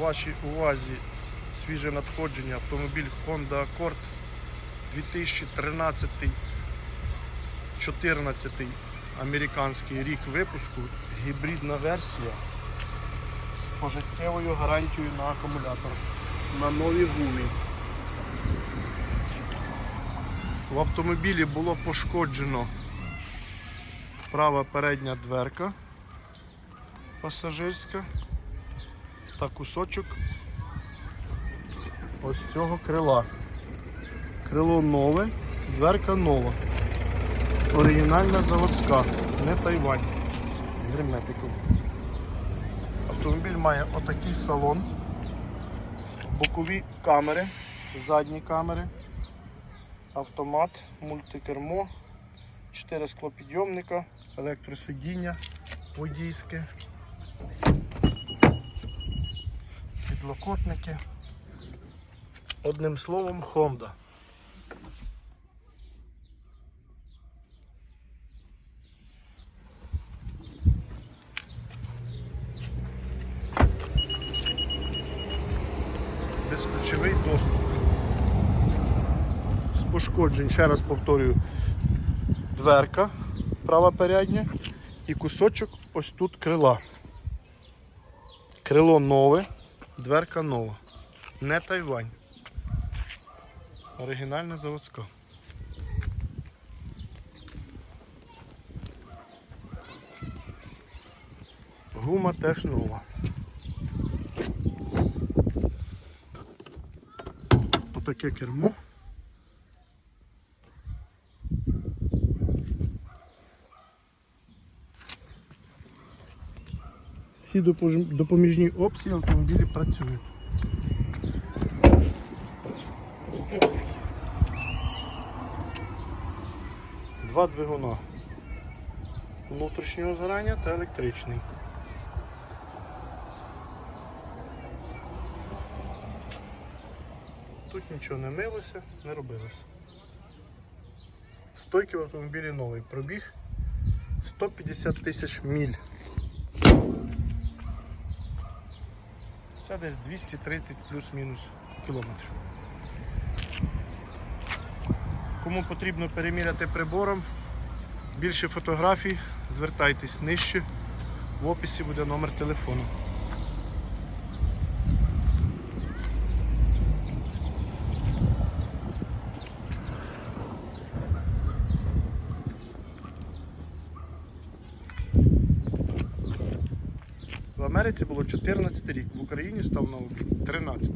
Вашій увазі свіже надходження автомобіль Honda Accord 2013 14 американський рік випуску, гібридна версія з пожиттєвою гарантією на акумулятор на нові гумі. В автомобілі було пошкоджено права передня дверка пасажирська та кусочок ось цього крила. Крило нове, дверка нова. Оригінальна заводська, не Тайвань з герметиком. Автомобіль має отакий салон, бокові камери, задні камери, автомат, мультикермо, 4 склопідйомника, електросидіння водійське, підлокотники. Одним словом, Honda. Безключовий доступ. З пошкоджень, ще раз повторюю, дверка права передня і кусочок ось тут крила. Крило нове, дверка нова. Не Тайвань. Оригінальна заводська. Гума теж нова. Отаке кермо. Всі допоміжні опції автомобілі працюють. Два двигуна. Внутрішнього згорання та електричний. Тут нічого не милося, не робилося. Стойки в автомобілі новий. Пробіг 150 тисяч міль. Це десь 230 плюс-мінус кілометрів. Кому потрібно переміряти прибором, більше фотографій, звертайтесь нижче. В описі буде номер телефону. Америці було 14 рік, в Україні став на облік 13.